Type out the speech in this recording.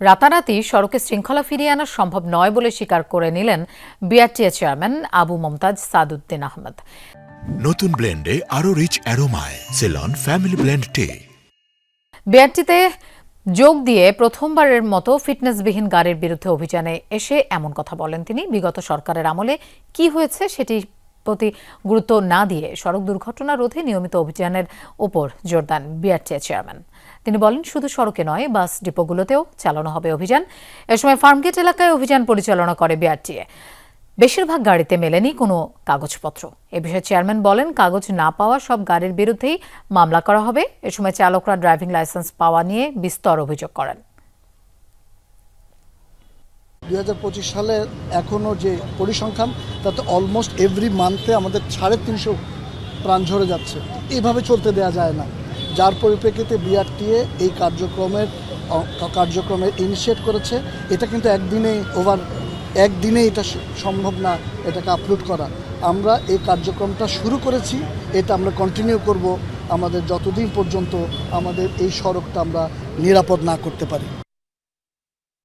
রাতারাতি সড়কে শৃঙ্খলা ফিরিয়ে আনা সম্ভব নয় বলে স্বীকার করে নিলেন বিআরটিএ চেয়ারম্যান আবু মমতাজ সাদুদ্দিন আহমদ। নতুন ব্লেন্ডে আরও রিচ অ্যারোমায় সেলন ফ্যামিলি ব্লেন্ড টে। বিআরটিতে যোগ দিয়ে প্রথমবারের মতো ফিটনেসবিহীন গাড়ির বিরুদ্ধে অভিযানে এসে এমন কথা বলেন তিনি। বিগত সরকারের আমলে কি হয়েছে সেটি প্রতি গুরুত্ব না দিয়ে সড়ক দুর্ঘটনা রোধে নিয়মিত অভিযানের ওপর জোর দেন বিআরটিএ চেয়ারম্যান। তিনি বলেন, শুধু সড়কে নয়, বাস ডিপোগুলোতেও চালানো হবে অভিযান। এ সময় ফার্মগেট এলাকায় অভিযান পরিচালনা করে বিআরটিএ। বেশিরভাগ গাড়িতে মেলেনি কোনো কাগজপত্র। এ বিষয়ে চেয়ারম্যান বলেন, কাগজ না পাওয়া সব গাড়ির বিরুদ্ধেই মামলা করা হবে। এ সময় চালকরা ড্রাইভিং লাইসেন্স পাওয়া নিয়ে বিস্তর অভিযোগ করেন। দুই সালের এখনও যে পরিসংখ্যান, তাতে অলমোস্ট এভরি মান্থে আমাদের সাড়ে তিনশো প্রাণ ঝরে যাচ্ছে। এইভাবে চলতে দেওয়া যায় না। যার পরিপ্রেক্ষিতে বিআরটিএ এই কার্যক্রমের কার্যক্রমের ইনিশিয়েট করেছে, এটা কিন্তু একদিনেই ওভার একদিনে এটা সম্ভব না এটাকে আপলোড করা। আমরা এই কার্যক্রমটা শুরু করেছি, এটা আমরা কন্টিনিউ করব। আমাদের যতদিন পর্যন্ত আমাদের এই সড়কটা আমরা নিরাপদ না করতে পারি।